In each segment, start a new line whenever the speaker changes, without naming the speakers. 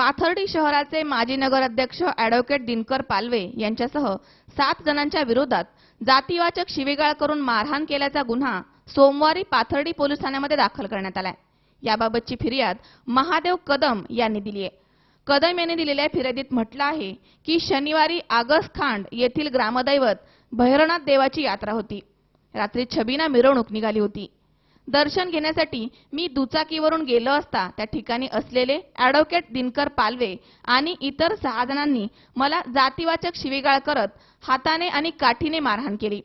पाथर्डी शहराचे माजी नगराध्यक्ष अॅडव्होकेट दिनकर पालवे यांच्यासह सात जणांच्या विरोधात जातीवाचक शिवेगाळ करून मारहाण केल्याचा गुन्हा सोमवारी पाथर्डी पोलीस ठाण्यामध्ये दाखल करण्यात आलाय. याबाबतची फिर्याद महादेव कदम यांनी दिली आहे. कदम यांनी दिलेल्या फिर्यादीत म्हटलं आहे की शनिवारी आगस्ट खांड येथील ग्रामदैवत भैरवनाथ देवाची यात्रा होती. रात्री छबीना मिरवणूक निघाली होती. दर्शन घेण्यासाठी मी दुचाकीवरून गेलो असता त्या ठिकाणी असलेले ॲडव्होकेट दिनकर पालवे आणि इतर सहा जणांनी मला जातीवाचक शिवीगाळ करत हाताने आणि काठीने मारहाण केली.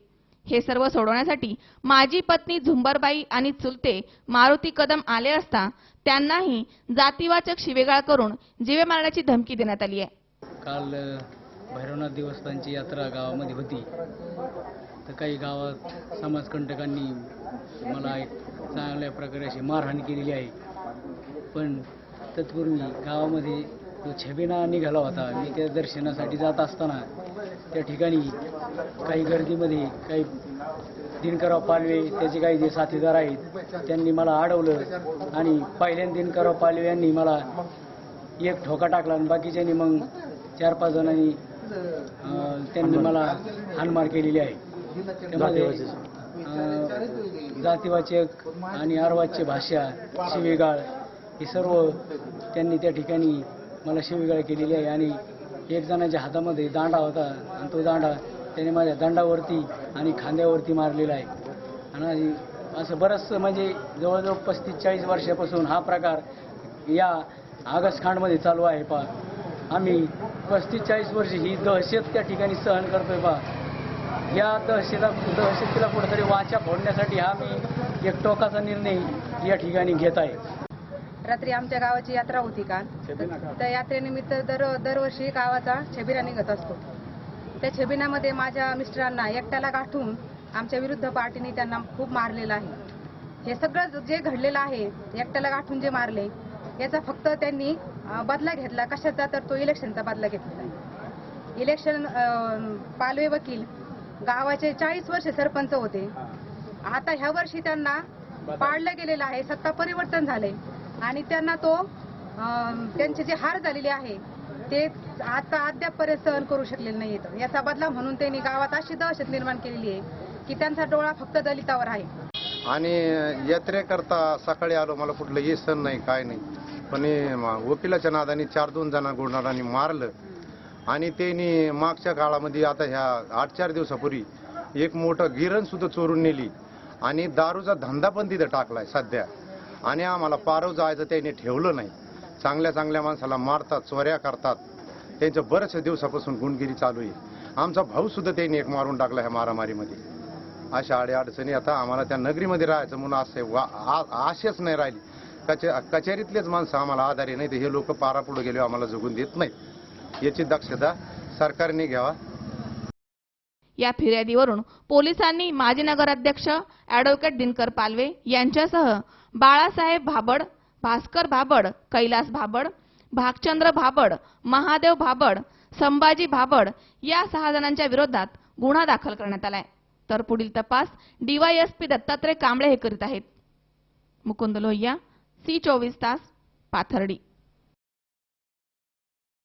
हे सर्व सोडवण्यासाठी माझी पत्नी झुंबरबाई आणि चुलते मारुती कदम आले असता त्यांनाही जातीवाचक शिवेगाळ करून जीवे मारण्याची धमकी देण्यात आली आहे.
काल भैरवनाथ देवस्थानची यात्रा गावामध्ये होती. तर काही गावात समाजकंटकांनी मला एक चांगल्या प्रकारे अशी मारहाण केलेली आहे. पण तत्पूर्वी गावामध्ये तो छबिना निघाला होता मी त्या दर्शनासाठी जात असताना त्या ठिकाणी काही गर्दीमध्ये काही दिनकराव पालवे त्याचे काही जे साथीदार आहेत त्यांनी मला अडवलं आणि पहिल्यांदा दिनकराव पालवे यांनी मला एक ठोका टाकला आणि बाकीच्यांनी मग चार पाच जणांनी त्यांनी मला हानमार केलेली आहे. त्यामध्ये जातीवाचक आणि अर्वाच्य भाषा शिवेगाळ हे सर्व त्यांनी त्या ठिकाणी मला शिवेगाळ केलेली आहे. आणि एक जणाच्या हातामध्ये दांडा होता आणि तो दांडा त्याने माझ्या दांडावरती आणि खांद्यावरती मारलेला आहे. आणि असं बरंचसं म्हणजे जवळजवळ पस्तीस चाळीस वर्षापासून हा प्रकार या आगस्ट खांडमध्ये चालू आहे पा आम्ही पस्तीस चाळीस वर्ष ही दहशत त्या ठिकाणी सहन करतोय पा या दहशता दहशतीला कुठेतरी वाचा फोडण्यासाठी हा मी एक टोकाचा निर्णय या ठिकाणी घेत आहे.
रात्री आमच्या गावाची यात्रा होती काल. त्या यात्रेनिमित्त दर दरवर्षी गावाचा छबिना निघत असतो. त्या छबिनामध्ये माझ्या मिस्टरांना एकट्याला गाठून आमच्या विरुद्ध पार्टीने त्यांना खूप मारलेलं आहे. हे सगळं जे घडलेलं आहे एकट्याला गाठून जे मारले याचा फक्त त्यांनी बदला घेतला. कशाचा? तर तो इलेक्शनचा बदला घेतलेला आहे. इलेक्शन पालवे वकील गावाचे चाळीस वर्ष सरपंच होते. आता ह्या वर्षी त्यांना पाडलं गेलेलं आहे. सत्ता परिवर्तन झालंय. आणि त्यांना तो त्यांचे जे हार झालेले आहे ते आता अद्यापपर्यंत सहन करू शकलेले नाहीत याचा बदला म्हणून त्यांनी गावात अशी दहशत निर्माण केलेली आहे की त्यांचा डोळा फक्त दलितावर आहे.
आणि यात्रेकरता सकाळी आलो मला कुठलं हे सण नाही काय नाही. पण हे म- वकिलाच्या नादाने चार दोन जण गुन्हारांनी मारलं. आणि त्यांनी मागच्या काळामध्ये आता ह्या आठ चार दिवसापूर्वी एक मोठं गिरण सुद्धा चोरून नेली. आणि दारूचा धंदा पण तिथं टाकलाय सध्या. आणि आम्हाला पारव जायचं त्यांनी ठेवलं नाही. चांगल्या चांगल्या माणसाला मारतात चोऱ्या करतात. त्यांच्या बऱ्याचशा दिवसापासून गुंडगिरी चालू आहे. आमचा भाऊ सुद्धा त्यांनी एक मारून टाकला ह्या मारामारीमध्ये. अशा अडचणी आता आम्हाला त्या नगरीमध्ये राहायचं म्हणून असे वा- आ- आशेच नाही राहिली. कचे कचेरीतलेच माणसं आम्हाला आधारी नाही तर हे लोक पारापुढे गेले आम्हाला जगून देत नाहीत. याची दक्षता सरकारने घ्यावा.
या फिर्यादीवरून पोलिसांनी माजी नगराध्यक्ष ऍडव्होकेट दिनकर पालवे यांच्यासह बाळासाहेब भाबड भास्कर भाबड कैलास भाबड भागचंद्र भाबड महादेव भाबड संभाजी भाबड या सहा जणांच्या विरोधात गुन्हा दाखल करण्यात आलाय. तर पुढील तपास डीवायएसपी दत्तात्रय कांबळे हे करीत आहेत. मुकुंद लोहिया સી ચોવીસ તાસ પાથરડી.